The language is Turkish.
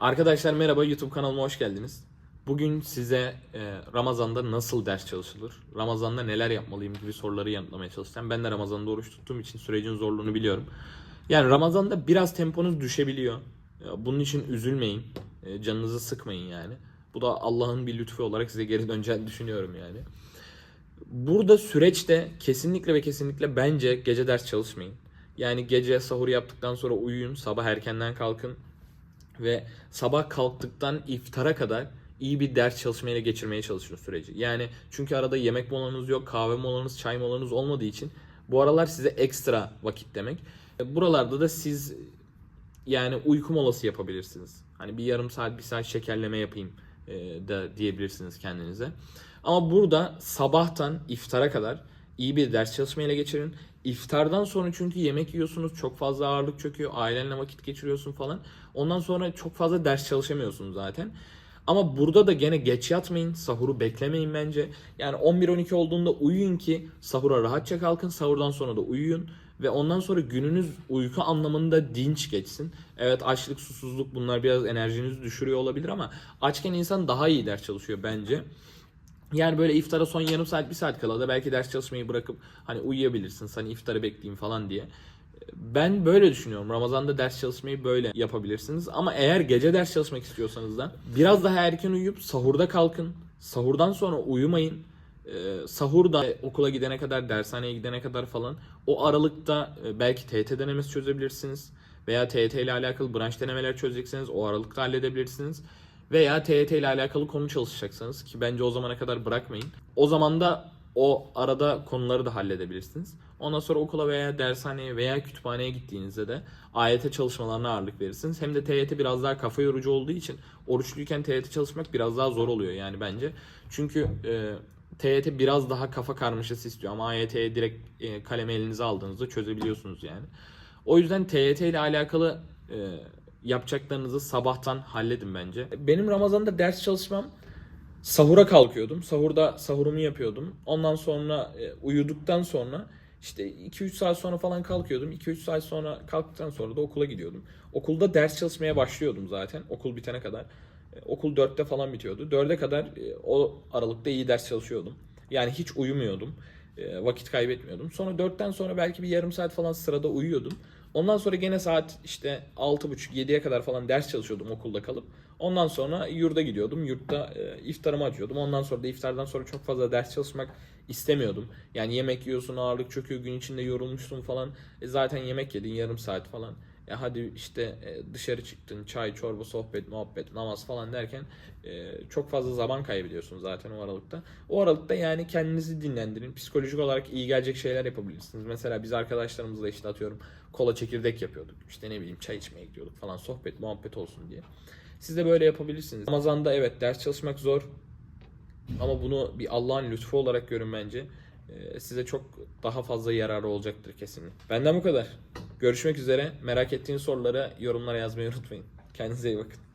Arkadaşlar merhaba YouTube kanalıma hoş geldiniz. Bugün size e, Ramazan'da nasıl ders çalışılır, Ramazan'da neler yapmalıyım gibi soruları yanıtlamaya çalışacağım. Ben de Ramazan'da oruç tuttuğum için sürecin zorluğunu biliyorum. Yani Ramazan'da biraz temponuz düşebiliyor. Ya Bunun için üzülmeyin, e, canınızı sıkmayın yani. Bu da Allah'ın bir lütfu olarak size geri döneceğini düşünüyorum yani. Burada süreçte kesinlikle ve kesinlikle bence gece ders çalışmayın. Yani gece sahur yaptıktan sonra uyuyun, sabah erkenden kalkın ve sabah kalktıktan iftara kadar iyi bir ders çalışmayla geçirmeye çalışın süreci. Yani çünkü arada yemek molanız yok, kahve molanız, çay molanız olmadığı için bu aralar size ekstra vakit demek. E, Buralarda da siz yani uyku molası yapabilirsiniz. Hani bir yarım saat, bir saat şekerleme yapayım e, da diyebilirsiniz kendinize. Ama burada sabahtan iftara kadar iyi bir ders çalışmayla geçirin. İftardan sonra çünkü yemek yiyorsunuz, çok fazla ağırlık çöküyor, ailenle vakit geçiriyorsun falan. Ondan sonra çok fazla ders çalışamıyorsun zaten. Ama burada da gene geç yatmayın, sahuru beklemeyin bence. Yani 11-12 olduğunda uyuyun ki sahura rahatça kalkın, sahurdan sonra da uyuyun. Ve ondan sonra gününüz uyku anlamında dinç geçsin. Evet açlık, susuzluk bunlar biraz enerjinizi düşürüyor olabilir ama açken insan daha iyi ders çalışıyor bence. Yani böyle iftara son yarım saat bir saat kala da belki ders çalışmayı bırakıp hani uyuyabilirsin. Hani iftarı bekleyeyim falan diye. Ben böyle düşünüyorum. Ramazan'da ders çalışmayı böyle yapabilirsiniz. Ama eğer gece ders çalışmak istiyorsanız da biraz daha erken uyuyup sahurda kalkın. Sahurdan sonra uyumayın. Ee, sahurda okula gidene kadar, dershaneye gidene kadar falan o aralıkta e, belki TYT denemesi çözebilirsiniz. Veya TYT ile alakalı branş denemeler çözecekseniz o aralıkta halledebilirsiniz. Veya TYT ile alakalı konu çalışacaksanız ki bence o zamana kadar bırakmayın. O zaman da o arada konuları da halledebilirsiniz. Ondan sonra okula veya dershaneye veya kütüphaneye gittiğinizde de AYT çalışmalarına ağırlık verirsiniz. Hem de TYT biraz daha kafa yorucu olduğu için oruçluyken TYT çalışmak biraz daha zor oluyor yani bence. Çünkü e, TYT biraz daha kafa karmaşası istiyor ama AYT'ye direkt e, kaleme elinize aldığınızda çözebiliyorsunuz yani. O yüzden TYT ile alakalı e, yapacaklarınızı sabahtan halledin bence. Benim Ramazan'da ders çalışmam sahura kalkıyordum. Sahurda sahurumu yapıyordum. Ondan sonra e, uyuduktan sonra işte 2-3 saat sonra falan kalkıyordum. 2-3 saat sonra kalktıktan sonra da okula gidiyordum. Okulda ders çalışmaya başlıyordum zaten okul bitene kadar. E, Okul 4'te falan bitiyordu. 4'e kadar e, o aralıkta iyi ders çalışıyordum. Yani hiç uyumuyordum. Vakit kaybetmiyordum. Sonra 4'ten sonra belki bir yarım saat falan sırada uyuyordum. Ondan sonra gene saat işte 6.30-7'ye kadar falan ders çalışıyordum okulda kalıp. Ondan sonra yurda gidiyordum. Yurtta e, iftarımı açıyordum. Ondan sonra da iftardan sonra çok fazla ders çalışmak istemiyordum. Yani yemek yiyorsun ağırlık çöküyor gün içinde yorulmuşsun falan. E, zaten yemek yedin yarım saat falan. E, hadi işte e, dışarı çıktın çay çorba sohbet muhabbet namaz falan derken e, çok fazla zaman kaybediyorsun zaten o aralıkta. O aralıkta yani kendinizi dinlendirin. Psikolojik olarak iyi gelecek şeyler yapabilirsiniz. Mesela biz arkadaşlarımızla işte atıyorum kola çekirdek yapıyorduk. İşte ne bileyim çay içmeye gidiyorduk falan sohbet muhabbet olsun diye. Siz de böyle yapabilirsiniz. Ramazan'da evet ders çalışmak zor. Ama bunu bir Allah'ın lütfu olarak görün bence. Size çok daha fazla yararı olacaktır kesinlikle. Benden bu kadar. Görüşmek üzere. Merak ettiğiniz soruları yorumlara yazmayı unutmayın. Kendinize iyi bakın.